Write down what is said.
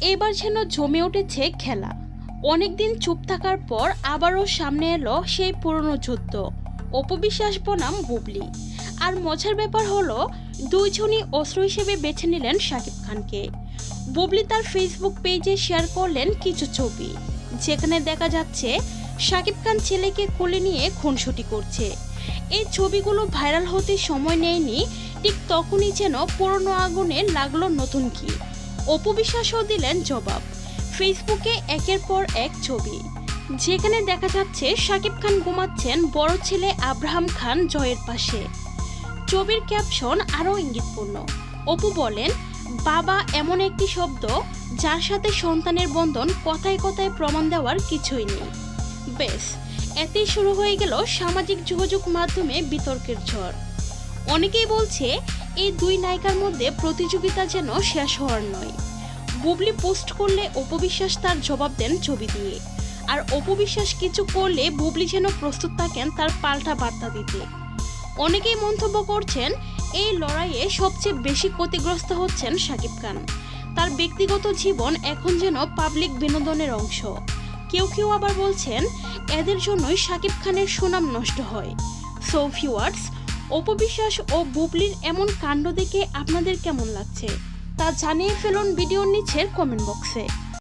এবার যেন জমে উঠেছে খেলা। অনেকদিন চুপ থাকার পর আবারও সামনে এলো সেই পুরনো যুদ্ধ। অপবিশ্বাস বনাম বুবলি। আর মজার ব্যাপার হলো, দুইজনই অস্ত্র হিসেবে বেছে নিলেন শাকিব খানকে। বুবলি তার ফেসবুক পেজে শেয়ার করলেন কিছু ছবি। যেখানে দেখা যাচ্ছে, শাকিব খান ছেলেকে কোলে নিয়ে খুনসুটি করছে। এই ছবিগুলো ভাইরাল হতে সময় নেয়নি, ঠিক তখনই যেন পুরনো আগুনে লাগল নতুন কি। অপবিশ্বাসও দিলেন জবাব। ফেসবুকে একের পর এক ছবি। যেখানে দেখা যাচ্ছে শাকিব খান ঘুমাচ্ছেন বড় ছেলে আব্রাহাম খান জয়ের পাশে। ছবির ক্যাপশন আরও ইঙ্গিতপূর্ণ। অপু বলেন, বাবা এমন একটি শব্দ যার সাথে সন্তানের বন্ধন কথায় কথায় প্রমাণ দেওয়ার কিছুই নেই। বেশ, এতেই শুরু হয়ে গেল সামাজিক যোগাযোগ মাধ্যমে বিতর্কের ঝড়। অনেকেই বলছে এই দুই নায়িকার মধ্যে প্রতিযোগিতা যেন শেষ হওয়ার নয়। বুবলি পোস্ট করলে অপবিশ্বাস তার জবাব দেন ছবি দিয়ে। আর অপবিশ্বাস কিছু করলে বুবলি যেন প্রস্তুত থাকেন তার পাল্টা বার্তা দিতে। অনেকেই মন্তব্য করছেন, এই লড়াইয়ে সবচেয়ে বেশি ক্ষতিগ্রস্ত হচ্ছেন শাকিব খান। তার ব্যক্তিগত জীবন এখন যেন পাবলিক বিনোদনের অংশ। কেউ কেউ আবার বলছেন, এদের জন্যই শাকিব খানের সুনাম নষ্ট হয়। সো ভিউয়ার্স অপবিশ্বাস ও বুবলির এমন কাণ্ড দেখে আপনাদের কেমন লাগছে তা জানিয়ে ফেলুন ভিডিওর নিচের কমেন্ট বক্সে